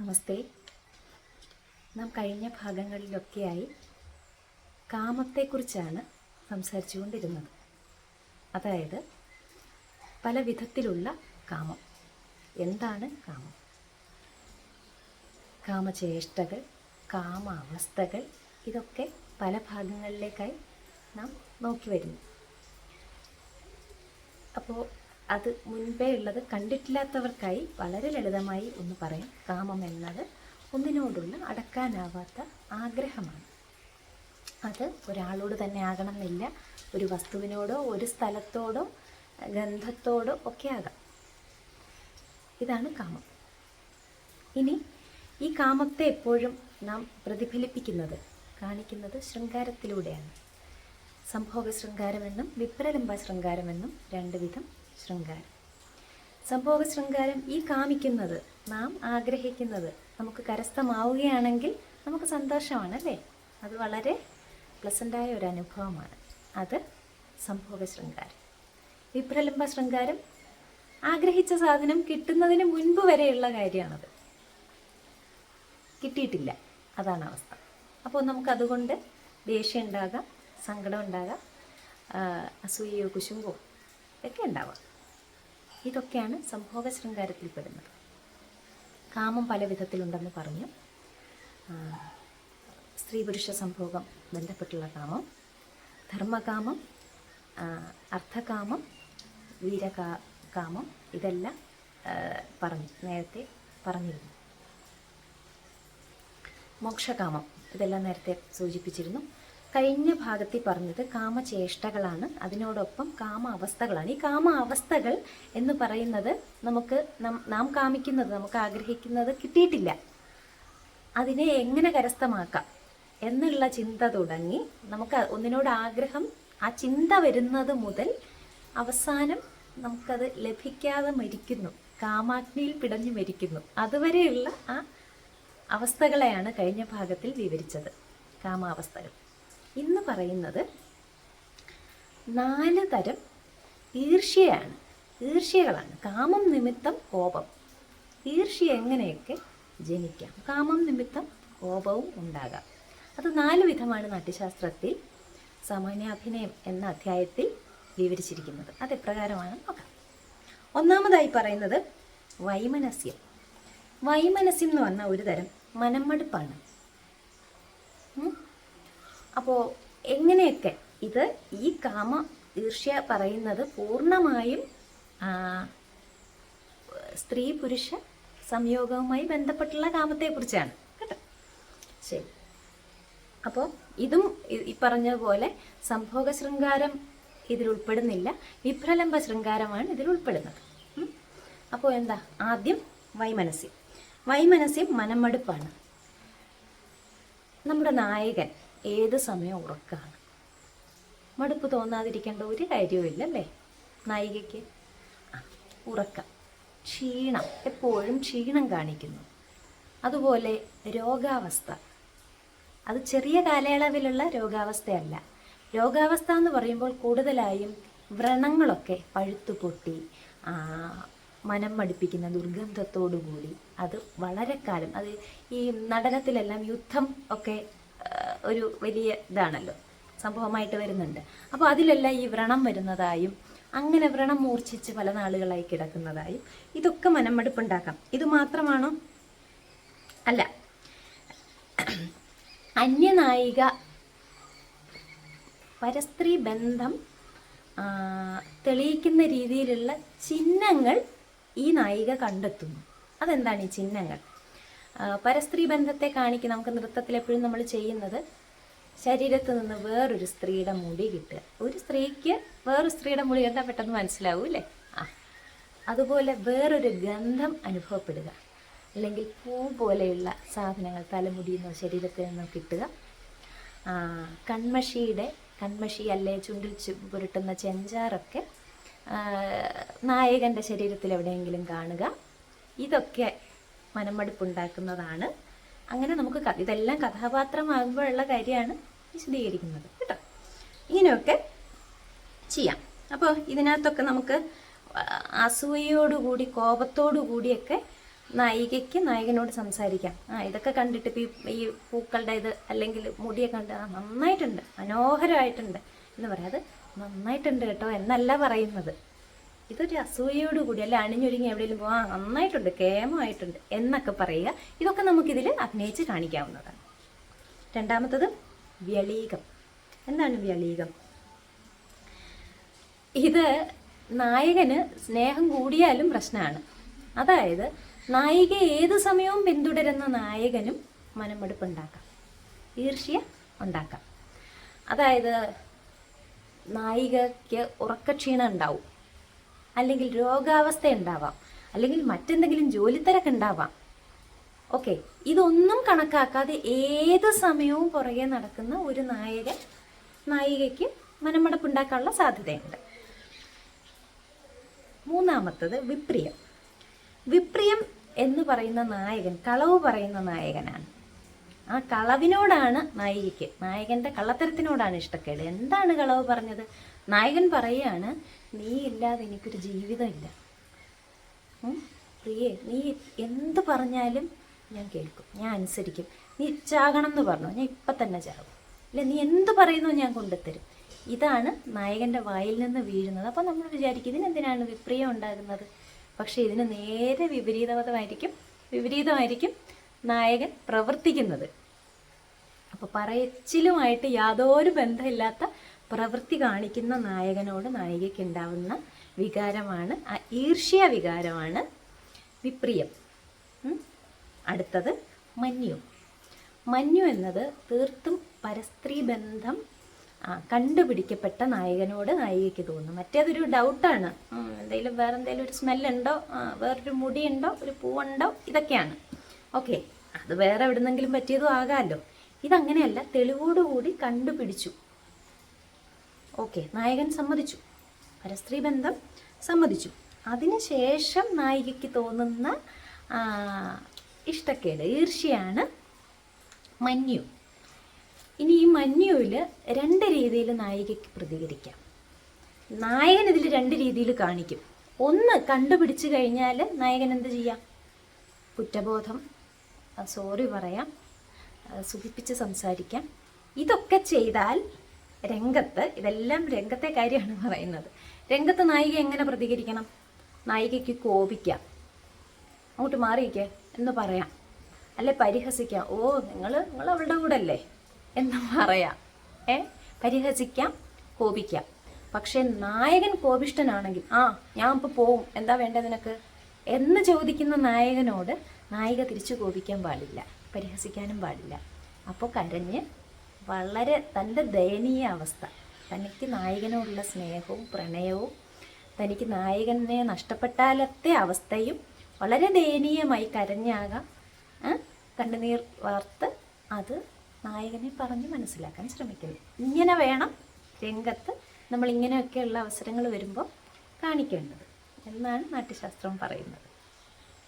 നമസ്തേ. നാം കഴിഞ്ഞ ഭാഗങ്ങളിലൊക്കെയായി കാമത്തെക്കുറിച്ചാണ് സംസാരിച്ചുകൊണ്ടിരുന്നത്. അതായത് പല വിധത്തിലുള്ള കാമം. എന്താണ് കാമം? കാമചേഷ്ടകൾ കാമാവസ്ഥകൾ ഇതൊക്കെ പല ഭാഗങ്ങളിലേക്കായി നാം നോക്കി വരുന്നു. അപ്പോൾ അത് മുൻപേ ഉള്ളത് കണ്ടിട്ടില്ലാത്തവർക്കായി വളരെ ലളിതമായി ഒന്ന് പറയാം. കാമം എന്നത് ഒന്നിനോടുള്ള അടക്കാനാവാത്ത ആഗ്രഹമാണ്. അത് ഒരാളോട് തന്നെ ആകണമെന്നില്ല. ഒരു വസ്തുവിനോടോ ഒരു സ്ഥലത്തോടോ ഗന്ധത്തോടോ ഒക്കെ ആകാം. ഇതാണ് കാമം. ഇനി ഈ കാമത്തെ എപ്പോഴും നാം പ്രതിഫലിപ്പിക്കുന്നത് കാണിക്കുന്നത് ശൃംഗാരത്തിലൂടെയാണ്. സംഭോഗ ശൃംഗാരമെന്നും വിപ്രലംബ ശൃംഗാരമെന്നും രണ്ട് വിധം ശൃംഗാരം. സംഭോഗ ശൃംഗാരം ഈ കാമിക്കുന്നത് നാം ആഗ്രഹിക്കുന്നത് നമുക്ക് കരസ്ഥമാവുകയാണെങ്കിൽ നമുക്ക് സന്തോഷമാണ് അല്ലേ അത് വളരെ പ്ലസന്റായ ഒരു അനുഭവമാണ്. അത് സംഭോഗ ശൃംഗാരം. വിപ്രലംബ ശൃംഗാരം ആഗ്രഹിച്ച സാധനം കിട്ടുന്നതിന് മുൻപ് വരെയുള്ള കാര്യമാണത്. കിട്ടിയിട്ടില്ല. അതാണ് അവസ്ഥ. അപ്പോൾ നമുക്കതുകൊണ്ട് ദേഷ്യം ഉണ്ടാകാം സങ്കടം ഉണ്ടാകാം അസൂയയോ കുശുമ്പോ ഒക്കെ ഉണ്ടാവാം. ഇതൊക്കെയാണ് സംഭോഗ ശൃംഗാരത്തിൽപ്പെടുന്നത്. കാമം പല വിധത്തിലുണ്ടെന്ന് പറഞ്ഞു. സ്ത്രീ പുരുഷ സംഭോഗം ബന്ധപ്പെട്ടുള്ള കാമം ധർമ്മകാമം അർത്ഥകാമം വീരകാ കാമം ഇതെല്ലാം പറഞ്ഞു നേരത്തെ പറഞ്ഞിരുന്നു. മോക്ഷകാമം ഇതെല്ലാം നേരത്തെ സൂചിപ്പിച്ചിരുന്നു. കഴിഞ്ഞ ഭാഗത്തിൽ പറഞ്ഞത് കാമചേഷ്ടകളാണ്. അതിനോടൊപ്പം കാമ അവസ്ഥകളാണ് ഈ കാമ അവസ്ഥകൾ എന്ന് പറയുന്നത് നമുക്ക് നാം കാമിക്കുന്നത് നമുക്ക് ആഗ്രഹിക്കുന്നത് കിട്ടിയിട്ടില്ല. അതിനെ എങ്ങനെ കരസ്ഥമാക്കാം എന്നുള്ള ചിന്ത തുടങ്ങി നമുക്ക് ഒന്നിനോട് ആഗ്രഹം ആ ചിന്ത വരുന്നത് മുതൽ അവസാനം നമുക്കത് ലഭിക്കാതെ മരിക്കുന്നു. കാമാഗ്നിയിൽ പിടഞ്ഞു മരിക്കുന്നു. അതുവരെയുള്ള ആ അവസ്ഥകളെയാണ് കഴിഞ്ഞ ഭാഗത്തിൽ വിവരിച്ചത്. കാമാവസ്ഥകൾ. ഇന്ന് പറയുന്നത് നാല് തരം ഈർഷ്യയാണ്. ഈർഷ്യകളാണ്. കാമം നിമിത്തം കോപം. ഈർഷ്യ എങ്ങനെയൊക്കെ ജനിക്കാം? കാമം നിമിത്തം കോപവും ഉണ്ടാകാം. അത് നാല് വിധമാണ് നാട്യശാസ്ത്രത്തിൽ സാമാന്യാഭിനയം എന്ന അധ്യായത്തിൽ വിവരിച്ചിരിക്കുന്നത്. അത് എപ്രകാരമാണ് നോക്കാം. ഒന്നാമതായി പറയുന്നത് വൈമനസ്യം. വൈമനസ്യം എന്ന് പറഞ്ഞാൽ ഒരു തരം മനംമടുപ്പാണ്. അപ്പോൾ എങ്ങനെയൊക്കെ ഇത് ഈ കാമ ഈർഷ്യ പറയുന്നത് പൂർണമായും സ്ത്രീ പുരുഷ സംയോഗവുമായി ബന്ധപ്പെട്ടുള്ള കാമത്തെക്കുറിച്ചാണ്. കേട്ടോ? ശരി. അപ്പോൾ ഇതും ഈ ഈ പറഞ്ഞതുപോലെ സംഭോഗ ശൃംഗാരം ഇതിൽ ഉൾപ്പെടുന്നില്ല വിഭ്രലംബ ശൃംഗാരമാണ് ഇതിൽ ഉൾപ്പെടുന്നത്. അപ്പോൾ എന്താ? ആദ്യം വൈമനസ്യം. വൈമനസ്യം മനമടുപ്പാണ്. നമ്മുടെ നായകൻ ഏത് സമയം ഉറക്കാണ്? മടുപ്പ് തോന്നാതിരിക്കേണ്ട ഒരു കാര്യവുമില്ല അല്ലേ നായികയ്ക്ക് ഉറക്കം ക്ഷീണം എപ്പോഴും ക്ഷീണം കാണിക്കുന്നു. അതുപോലെ രോഗാവസ്ഥ. അത് ചെറിയ കാലയളവിലുള്ള രോഗാവസ്ഥയല്ല. രോഗാവസ്ഥ എന്ന് പറയുമ്പോൾ കൂടുതലായും വ്രണങ്ങളൊക്കെ പഴുത്തു പൊട്ടി മനം മടുപ്പിക്കുന്ന ദുർഗന്ധത്തോടുകൂടി. അത് വളരെ കാലം അത് ഈ നടനത്തിലെല്ലാം യുദ്ധം ഒക്കെ ഒരു വലിയ ഇതാണല്ലോ. സംഭവമായിട്ട് വരുന്നുണ്ട്. അപ്പോൾ അതിലെല്ലാം ഈ വ്രണം വരുന്നതായും അങ്ങനെ വ്രണം മൂർച്ഛിച്ച് പല നാളുകളായി കിടക്കുന്നതായും ഇതൊക്കെ മനമെടുപ്പുണ്ടാക്കാം. ഇത് മാത്രമാണോ? അല്ല. അന്യനായിക പരസ്ത്രീ ബന്ധം തെളിയിക്കുന്ന രീതിയിലുള്ള ചിഹ്നങ്ങൾ ഈ നായിക കണ്ടെത്തുന്നു. അതെന്താണ് ഈ ചിഹ്നങ്ങൾ? പരസ്ത്രീ ബന്ധത്തെ കാണിക്കുക നമുക്ക് നൃത്തത്തിൽ എപ്പോഴും നമ്മൾ ചെയ്യുന്നത് ശരീരത്ത് നിന്ന് വേറൊരു സ്ത്രീയുടെ മുടി കിട്ടുക. ഒരു സ്ത്രീക്ക് വേറൊരു സ്ത്രീയുടെ മുടി കണ്ടാൽ പെട്ടെന്ന് മനസ്സിലാവും അല്ലേ? ആ. അതുപോലെ വേറൊരു ഗന്ധം അനുഭവപ്പെടുക. അല്ലെങ്കിൽ പൂ പോലെയുള്ള സാധനങ്ങൾ തലമുടിയിൽ നിന്നോ ശരീരത്തിൽ നിന്നോ കിട്ടുക. കൺമഷിയുടെ കൺമഷി അല്ലെ ചുണ്ടിൽ പുരട്ടുന്ന ചെഞ്ചാറൊക്കെ നായകന്റെ ശരീരത്തിൽ എവിടെയെങ്കിലും കാണുക. ഇതൊക്കെ മനമടുപ്പുണ്ടാക്കുന്നതാണ്. അങ്ങനെ നമുക്ക് ഇതെല്ലാം കഥാപാത്രമാകുമ്പോഴുള്ള കാര്യമാണ് വിശദീകരിക്കുന്നത് കേട്ടോ. ഇങ്ങനെയൊക്കെ ചെയ്യാം. അപ്പോൾ ഇതിനകത്തൊക്കെ നമുക്ക് അസൂയയോടുകൂടി കോപത്തോടു കൂടിയൊക്കെ നായികയ്ക്ക് നായകനോട് സംസാരിക്കാം. ആ ഇതൊക്കെ കണ്ടിട്ട് ഇപ്പം ഈ ഈ പൂക്കളുടെ ഇത് അല്ലെങ്കിൽ മുടിയൊക്കെ കണ്ട് ആ നന്നായിട്ടുണ്ട് മനോഹരമായിട്ടുണ്ട് എന്ന് പറയാം. അത് നന്നായിട്ടുണ്ട് കേട്ടോ എന്നല്ല പറയുന്നത്. ഇതൊരു അസൂയയോട് കൂടി അല്ലെ? അണിഞ്ഞൊരുങ്ങി എവിടെയെങ്കിലും പോവാ? നന്നായിട്ടുണ്ട്. കേമമായിട്ടുണ്ട് എന്നൊക്കെ പറയുക. ഇതൊക്കെ നമുക്കിതിൽ അഭിനയിച്ച് കാണിക്കാവുന്നതാണ്. രണ്ടാമത്തത് വ്യളീകം. എന്താണ് വ്യളീകം? ഇത് നായകന് സ്നേഹം കൂടിയാലും പ്രശ്നമാണ്. അതായത് നായിക ഏത് സമയവും പിന്തുടരുന്ന നായകനും മനമെടുപ്പുണ്ടാക്കാം. ഈർഷ്യ ഉണ്ടാക്കാം. അതായത് നായികയ്ക്ക് ഉറക്കക്ഷീണം ഉണ്ടാവും. അല്ലെങ്കിൽ രോഗാവസ്ഥ ഉണ്ടാവാം. അല്ലെങ്കിൽ മറ്റെന്തെങ്കിലും ജോലിത്തിരക്ക് ഉണ്ടാവാം. ഓക്കെ ഇതൊന്നും കണക്കാക്കാതെ ഏത് സമയവും പുറകെ നടക്കുന്ന ഒരു നായകൻ നായികയ്ക്ക് മനമടപ്പുണ്ടാക്കാനുള്ള സാധ്യതയുണ്ട്. മൂന്നാമത്തത് വിപ്രിയം. വിപ്രിയം എന്ന് പറയുന്ന നായകൻ കളവ് പറയുന്ന നായകനാണ്. ആ കളവിനോടാണ് നായികയ്ക്ക്. നായകന്റെ കള്ളത്തരത്തിനോടാണ് ഇഷ്ടക്കേട്. എന്താണ് കളവ് പറഞ്ഞത്? നായകൻ പറയാണ് നീ ഇല്ലാതെ എനിക്കൊരു ജീവിതമില്ല. പ്രിയേ നീ എന്ത് പറഞ്ഞാലും ഞാൻ കേൾക്കും. ഞാൻ അനുസരിക്കും. നീ ചാകണം എന്ന് പറഞ്ഞു? ഞാൻ ഇപ്പം തന്നെ ചാകും. അല്ലെ? നീ എന്ത് പറയുന്നു ഞാൻ കൊണ്ടുത്തരും. ഇതാണ് നായകന്റെ വായിൽ നിന്ന് വീഴുന്നത്. അപ്പോൾ നമ്മൾ വിചാരിക്കും ഇതിനെന്തിനാണ് വിപ്രിയം ഉണ്ടാകുന്നത്? പക്ഷേ ഇതിന് നേരെ വിപരീതമായിരിക്കും വിപരീതമായിരിക്കും നായകൻ പ്രവർത്തിക്കുന്നത്. അപ്പോൾ പറയച്ചിലുമായിട്ട് യാതൊരു ബന്ധമില്ലാത്ത പ്രവൃത്തി കാണിക്കുന്ന നായകനോട് നായികയ്ക്ക് ഉണ്ടാവുന്ന വികാരമാണ്. ആ ഈർഷ്യ വികാരമാണ് വിപ്രിയം. അടുത്തത് മന്യു. മന്യു എന്നത് തീർത്തും പരസ്ത്രീ ബന്ധം കണ്ടുപിടിക്കപ്പെട്ട നായകനോട് നായികയ്ക്ക് തോന്നും മറ്റേതൊരു ഡൗട്ടാണ്. എന്തെങ്കിലും വേറെ എന്തെങ്കിലും ഒരു സ്മെല്ലുണ്ടോ? വേറൊരു മുടിയുണ്ടോ? ഒരു പൂവുണ്ടോ? ഇതൊക്കെയാണ്. ഓക്കെ. അത് വേറെ എവിടെന്നെങ്കിലും പറ്റിയതും ആകാമല്ലോ. ഇതങ്ങനെയല്ല തെളിവോടുകൂടി കണ്ടുപിടിച്ചു. ഓക്കെ നായകൻ സമ്മതിച്ചു. പരസ്ത്രീ ബന്ധം സമ്മതിച്ചു. അതിനുശേഷം നായികയ്ക്ക് തോന്നുന്ന ഇഷ്ടക്കേട് ഈർഷ്യയാണ് മന്യു ഇനി ഈ മന്യുവിൽ രണ്ട് രീതിയിൽ നായികയ്ക്ക് പ്രതികരിക്കാം. നായകൻ ഇതിൽ രണ്ട് രീതിയിൽ കാണിക്കും. ഒന്ന് കണ്ടുപിടിച്ചു കഴിഞ്ഞാൽ നായകൻ എന്ത് ചെയ്യാം? കുറ്റബോധം. സോറി പറയാം. സുഖിപ്പിച്ച് സംസാരിക്കാം. ഇതൊക്കെ ചെയ്താൽ രംഗത്ത് ഇതെല്ലാം രംഗത്തെ കാര്യമാണ് പറയുന്നത്. രംഗത്ത് നായിക എങ്ങനെ പ്രതികരിക്കണം? നായികയ്ക്ക് കോപിക്കാം. അങ്ങോട്ട് മാറിയിക്കേ എന്ന് പറയാം. അല്ലെ പരിഹസിക്കാം. ഓ നിങ്ങൾ നിങ്ങൾ അവളുടെ കൂടെ അല്ലേ എന്ന് പറയാം. ഏ? പരിഹസിക്കാം കോപിക്കാം. പക്ഷേ നായകൻ കോപിഷ്ടനാണെങ്കിൽ ആ ഞാൻ ഇപ്പോൾ പോവും എന്താ വേണ്ടത് നിനക്ക്? എന്ന് ചോദിക്കുന്ന നായകനോട് നായിക തിരിച്ചു കോപിക്കാൻ പാടില്ല. പരിഹസിക്കാനും പാടില്ല. അപ്പോൾ കരഞ്ഞ് വളരെ തന്റെ ദയനീയ അവസ്ഥ. തനിക്ക് നായകനോടുള്ള സ്നേഹവും പ്രണയവും തനിക്ക് നായകനെ നഷ്ടപ്പെട്ടാലത്തെ അവസ്ഥയും വളരെ ദയനീയമായി കരഞ്ഞാകാം. കണ്ണുനീർ വാർത്ത് അത് നായകനെ പറഞ്ഞ് മനസ്സിലാക്കാൻ ശ്രമിക്കുന്നു. ഇങ്ങനെ വേണം രംഗത്ത് നമ്മൾ ഇങ്ങനെയൊക്കെയുള്ള അവസരങ്ങൾ വരുമ്പോൾ കാണിക്കേണ്ടത് എന്നാണ് നാട്യശാസ്ത്രം പറയുന്നത്.